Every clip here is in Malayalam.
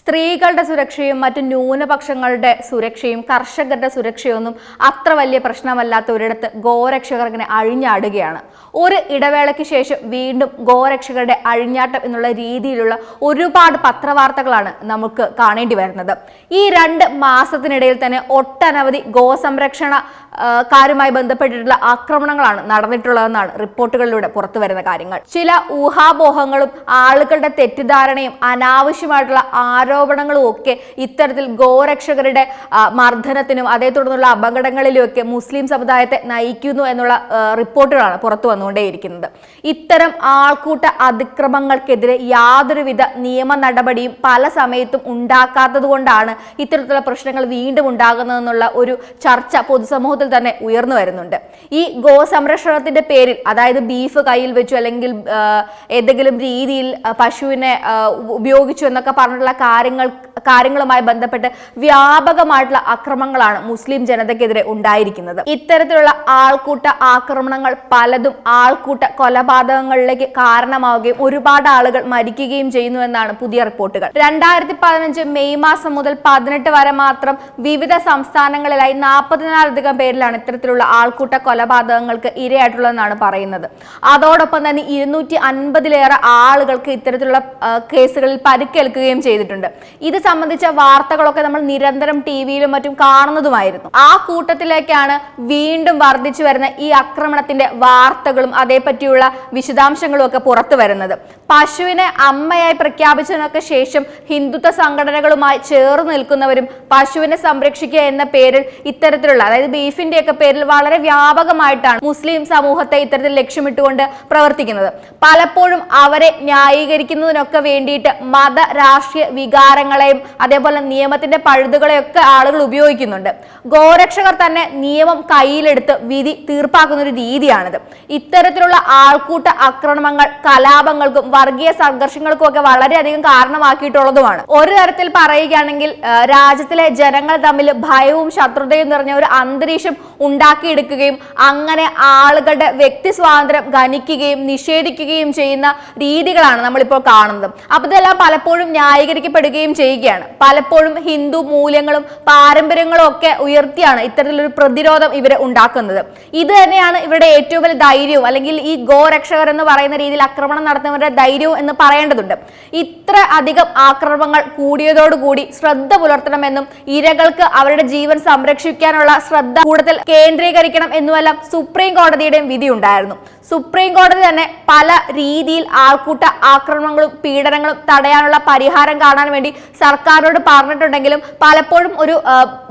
സ്ത്രീകളുടെ സുരക്ഷയും മറ്റ് ന്യൂനപക്ഷങ്ങളുടെ സുരക്ഷയും കർഷകരുടെ സുരക്ഷയൊന്നും അത്ര വലിയ പ്രശ്നമല്ലാത്ത ഒരിടത്ത് ഗോരക്ഷകർ ഇങ്ങനെ അഴിഞ്ഞാടുകയാണ്. ഒരു ഇടവേളയ്ക്ക് ശേഷം വീണ്ടും ഗോരക്ഷകരുടെ അഴിഞ്ഞാട്ടം എന്നുള്ള രീതിയിലുള്ള ഒരുപാട് പത്രവാർത്തകളാണ് നമുക്ക് കാണേണ്ടി വരുന്നത്. ഈ രണ്ട് മാസത്തിനിടയിൽ തന്നെ ഒട്ടനവധി ഗോസംരക്ഷണ കാരുമായി ബന്ധപ്പെട്ടിട്ടുള്ള ആക്രമണങ്ങളാണ് നടന്നിട്ടുള്ളതെന്നാണ് റിപ്പോർട്ടുകളിലൂടെ പുറത്തു വരുന്ന കാര്യങ്ങൾ. ചില ഊഹാപോഹങ്ങളും ആളുകളുടെ തെറ്റിദ്ധാരണയും അനാവശ്യമായിട്ടുള്ള ആരോപണങ്ങളും ഒക്കെ ഇത്തരത്തിൽ ഗോരക്ഷകരുടെ മർദ്ദനത്തിനും അതേ തുടർന്നുള്ള അപകടങ്ങളിലും ഒക്കെ മുസ്ലിം സമുദായത്തെ നയിക്കുന്നു എന്നുള്ള റിപ്പോർട്ടുകളാണ് പുറത്തു വന്നുകൊണ്ടേയിരിക്കുന്നത്. ഇത്തരം ആൾക്കൂട്ട അതിക്രമങ്ങൾക്കെതിരെ യാതൊരുവിധ നിയമ നടപടിയും പല സമയത്തും ഉണ്ടാക്കാത്തത് കൊണ്ടാണ് ഇത്തരത്തിലുള്ള പ്രശ്നങ്ങൾ വീണ്ടും ഉണ്ടാകുന്നതെന്നുള്ള ഒരു ചർച്ച പൊതുസമൂഹത്തിൽ തന്നെ ഉയർന്നു വരുന്നുണ്ട്. ഈ ഗോ സംരക്ഷണത്തിന്റെ പേരിൽ അതായത് ബീഫ് കയ്യിൽ വെച്ചു അല്ലെങ്കിൽ ഏതെങ്കിലും രീതിയിൽ പശുവിനെ ഉപയോഗിച്ചു എന്നൊക്കെ പറഞ്ഞിട്ടുള്ള കാര്യങ്ങൾ കാര്യങ്ങളുമായി ബന്ധപ്പെട്ട് വ്യാപകമായിട്ടുള്ള അക്രമങ്ങളാണ് മുസ്ലിം ജനതയ്ക്കെതിരെ ഉണ്ടായിരിക്കുന്നത്. ഇത്തരത്തിലുള്ള ആൾക്കൂട്ട ആക്രമണങ്ങൾ പലതും ആൾക്കൂട്ട കൊലപാതകങ്ങളിലേക്ക് കാരണമാവുകയും ഒരുപാട് ആളുകൾ മരിക്കുകയും ചെയ്യുന്നു എന്നാണ് പുതിയ റിപ്പോർട്ടുകൾ. രണ്ടായിരത്തി പതിനഞ്ച് മെയ് മാസം മുതൽ പതിനെട്ട് വരെ മാത്രം വിവിധ സംസ്ഥാനങ്ങളിലായി നാൽപ്പതിനാലധികം പേരിലാണ് ഇത്തരത്തിലുള്ള ആൾക്കൂട്ട കൊലപാതകങ്ങൾക്ക് ഇരയായിട്ടുള്ളതെന്നാണ് പറയുന്നത്. അതോടൊപ്പം തന്നെ ഇരുന്നൂറ്റി അൻപതിലേറെ ആളുകൾക്ക് ഇത്തരത്തിലുള്ള കേസുകളിൽ പരിക്കേൽക്കുകയും ചെയ്തിട്ടുണ്ട്. ഇത് സംബന്ധിച്ച വാർത്തകളൊക്കെ നമ്മൾ നിരന്തരം ടി വിയിലും മറ്റും കാണുന്നതുമായിരുന്നു. ആ കൂട്ടത്തിലേക്കാണ് വീണ്ടും വർദ്ധിച്ചു വരുന്ന ഈ ആക്രമണത്തിന്റെ വാർത്തകളും അതേപറ്റിയുള്ള വിശദാംശങ്ങളും ഒക്കെ പുറത്തു വരുന്നത്. പശുവിനെ അമ്മയായി പ്രഖ്യാപിച്ചതിനൊക്കെ ശേഷം ഹിന്ദുത്വ സംഘടനകളുമായി ചേർന്ന് നിൽക്കുന്നവരും പശുവിനെ സംരക്ഷിക്കുക എന്ന പേരിൽ ഇത്തരത്തിലുള്ള അതായത് ബീഫിന്റെ ഒക്കെ പേരിൽ വളരെ വ്യാപകമായിട്ടാണ് മുസ്ലിം സമൂഹത്തെ ഇത്തരത്തിൽ ലക്ഷ്യമിട്ടുകൊണ്ട് പ്രവർത്തിക്കുന്നത്. പലപ്പോഴും അവരെ ന്യായീകരിക്കുന്നതിനൊക്കെ വേണ്ടിയിട്ട് മത രാഷ്ട്രീയ വികാരങ്ങളെയും അതേപോലെ നിയമത്തിന്റെ പഴുതുകളെയൊക്കെ ആളുകൾ ഉപയോഗിക്കുന്നുണ്ട്. ഗോരക്ഷകർ തന്നെ നിയമം കയ്യിലെടുത്ത് വിധി തീർപ്പാക്കുന്ന ഒരു രീതിയാണിത്. ഇത്തരത്തിലുള്ള ആൾക്കൂട്ട ആക്രമണങ്ങൾ കലാപങ്ങൾക്കും വർഗീയ സംഘർഷങ്ങൾക്കും ഒക്കെ വളരെയധികം കാരണമാക്കിയിട്ടുള്ളതുമാണ്. ഒരു തരത്തിൽ പറയുകയാണെങ്കിൽ രാജ്യത്തിലെ ജനങ്ങൾ തമ്മിൽ ഭയവും ശത്രുതയും നിറഞ്ഞ ഒരു അന്തരീക്ഷം ശേഷം ഉണ്ടാക്കിയെടുക്കുകയും അങ്ങനെ ആളുകളുടെ വ്യക്തി സ്വാതന്ത്ര്യം ഖനിക്കുകയും നിഷേധിക്കുകയും ചെയ്യുന്ന രീതികളാണ് നമ്മളിപ്പോൾ കാണുന്നത്. അപ്പോൾ ഇതെല്ലാം പലപ്പോഴും ന്യായീകരിക്കപ്പെടുകയും ചെയ്യുകയാണ്. പലപ്പോഴും ഹിന്ദു മൂല്യങ്ങളും പാരമ്പര്യങ്ങളും ഒക്കെ ഉയർത്തിയാണ് ഇത്തരത്തിലൊരു പ്രതിരോധം ഇവരെ ഉണ്ടാക്കുന്നത്. ഇത് തന്നെയാണ് ഇവരുടെ ഏറ്റവും വലിയ ധൈര്യവും. അല്ലെങ്കിൽ ഈ ഗോരക്ഷകർ എന്ന് പറയുന്ന രീതിയിൽ ആക്രമണം നടത്തുന്നവരുടെ ധൈര്യവും എന്ന് പറയേണ്ടതുണ്ട്. ഇത്ര അധികം ആക്രമണങ്ങൾ കൂടിയതോടുകൂടി ശ്രദ്ധ പുലർത്തണമെന്നും ഇരകൾക്ക് അവരുടെ ജീവൻ സംരക്ഷിക്കാനുള്ള ശ്രദ്ധ കൂടുതൽ കേന്ദ്രീകരിക്കണം എന്നുമെല്ലാം സുപ്രീം കോടതിയുടെയും വിധി ഉണ്ടായിരുന്നു സുപ്രീം കോടതി തന്നെ പല രീതിയിൽ ആൾക്കൂട്ട ആക്രമണങ്ങളും പീഡനങ്ങളും തടയാനുള്ള പരിഹാരം കാണാൻ വേണ്ടി സർക്കാരിനോട് പറഞ്ഞിട്ടുണ്ടെങ്കിലും പലപ്പോഴും ഒരു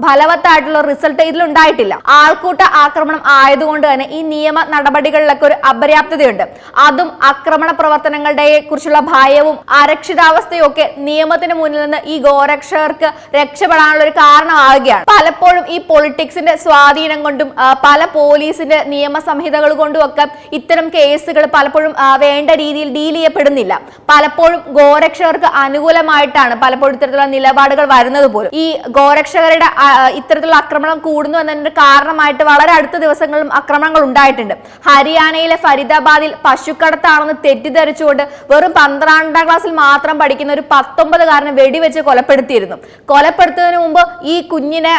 ഫലവത്തായിട്ടുള്ള റിസൾട്ട് ഇതിലുണ്ടായിട്ടില്ല ആൾക്കൂട്ട ആക്രമണം ആയതുകൊണ്ട് തന്നെ ഈ നിയമ നടപടികളിലൊക്കെ ഒരു അപര്യാപ്തതയുണ്ട്. അതും ആക്രമണ പ്രവർത്തനങ്ങളുടെ കുറിച്ചുള്ള ഭയവും അരക്ഷിതാവസ്ഥയും ഒക്കെ നിയമത്തിന് മുന്നിൽ നിന്ന് ഈ ഗോരക്ഷകർക്ക് രക്ഷപ്പെടാനുള്ള ഒരു കാരണമാകുകയാണ് പലപ്പോഴും ഈ പൊളിറ്റിക്സിന്റെ സ്വാധീനം കൊണ്ടും പല പോലീസിന്റെ നിയമ സംഹിതകൾ കൊണ്ടും ഒക്കെ ഇത്തരം കേസുകൾ പലപ്പോഴും വേണ്ട രീതിയിൽ ഡീൽ ചെയ്യപ്പെടുന്നില്ല. പലപ്പോഴും ഗോരക്ഷകർക്ക് അനുകൂലമായിട്ടാണ് പലപ്പോഴും ഇത്തരത്തിലുള്ള നിലപാടുകൾ വരുന്നത് പോലും. ഈ ഗോരക്ഷകരുടെ ഇത്തരത്തിലുള്ള ആക്രമണം കൂടുന്നു എന്നതിന്റെ കാരണമായിട്ട് വളരെ അടുത്ത ദിവസങ്ങളിലും ആക്രമണങ്ങൾ ഉണ്ടായിട്ടുണ്ട്. ഹരിയാനയിലെ ഫരീദാബാദിൽ പശുക്കടത്താണെന്ന് തെറ്റിദ്ധരിച്ചുകൊണ്ട് വെറും പന്ത്രണ്ടാം ക്ലാസ്സിൽ മാത്രം പഠിക്കുന്ന ഒരു പത്തൊമ്പതുകാരനെ വെടിവെച്ച് കൊലപ്പെടുത്തിയിരുന്നു. കൊലപ്പെടുത്തുന്നതിന് മുമ്പ് ഈ കുഞ്ഞിനെ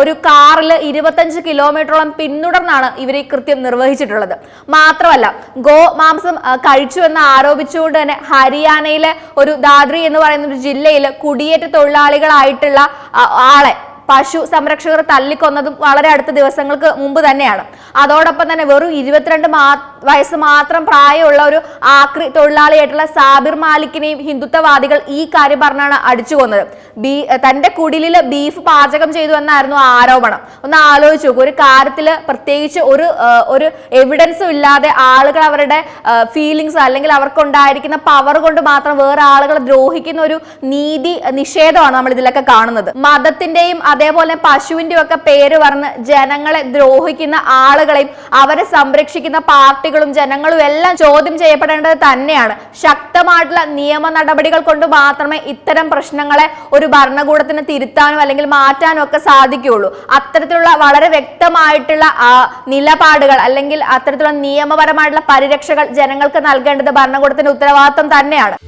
ഒരു കാറിൽ ഇരുപത്തഞ്ച് കിലോമീറ്ററോളം പിന്തുടർന്നാണ് ഇവർ ഈ കൃത്യം നിർവഹിച്ചിട്ടുള്ളത്. മാത്രമല്ല ഗോ മാംസം കഴിച്ചു എന്ന് ആരോപിച്ചുകൊണ്ട് തന്നെ ഹരിയാനയിലെ ഒരു ദാദ്രി എന്ന് പറയുന്ന ഒരു ജില്ലയിൽ കുടിയേറ്റ തൊഴിലാളികളായിട്ടുള്ള ആളെ പശു സംരക്ഷകർ തല്ലിക്കൊന്നതും വളരെ അടുത്ത ദിവസങ്ങൾക്ക് മുമ്പ് തന്നെയാണ്. അതോടൊപ്പം തന്നെ വെറും ഇരുപത്തിരണ്ട് മാ വയസ്സ് മാത്രം പ്രായമുള്ള ഒരു ആക്രി തൊഴിലാളിയായിട്ടുള്ള സാബിർ മാലിക്കിനെയും ഹിന്ദുത്വവാദികൾ ഈ കാര്യം പറഞ്ഞാണ് അടിച്ചു കൊന്നത്. ബീ തന്റെ കുടിലിൽ ബീഫ് പാചകം ചെയ്തു എന്നായിരുന്നു ആരോപണം. ഒന്ന് ആലോചിച്ച് ഒരു കാര്യത്തിൽ പ്രത്യേകിച്ച് ഒരു ഒരു എവിഡൻസും ഇല്ലാതെ ആളുകൾ അവരുടെ ഫീലിങ്സ് അല്ലെങ്കിൽ അവർക്കുണ്ടായിരിക്കുന്ന പവർ കൊണ്ട് മാത്രം വേറെ ആളുകളെ ദ്രോഹിക്കുന്ന ഒരു നീതി നിഷേധമാണ് നമ്മൾ ഇതിലൊക്കെ കാണുന്നത്. മതത്തിന്റെയും അതേപോലെ പശുവിന്റെയും ഒക്കെ പേര് പറഞ്ഞ് ജനങ്ങളെ ദ്രോഹിക്കുന്ന ആളുകളെയും അവരെ സംരക്ഷിക്കുന്ന പാർട്ടികളും ജനങ്ങളും എല്ലാം ചോദ്യം ചെയ്യപ്പെടേണ്ടത് തന്നെയാണ്. ശക്തമായിട്ടുള്ള നിയമ നടപടികൾ കൊണ്ട് മാത്രമേ ഇത്തരം പ്രശ്നങ്ങളെ ഒരു ഭരണകൂടത്തിന് തിരുത്താനോ അല്ലെങ്കിൽ മാറ്റാനോ ഒക്കെ സാധിക്കുകയുള്ളൂ. അത്തരത്തിലുള്ള വളരെ വ്യക്തമായിട്ടുള്ള നിലപാടുകൾ അല്ലെങ്കിൽ അത്തരത്തിലുള്ള നിയമപരമായിട്ടുള്ള പരിരക്ഷകൾ ജനങ്ങൾക്ക് നൽകേണ്ടത് ഭരണകൂടത്തിന്റെ ഉത്തരവാദിത്വം തന്നെയാണ്.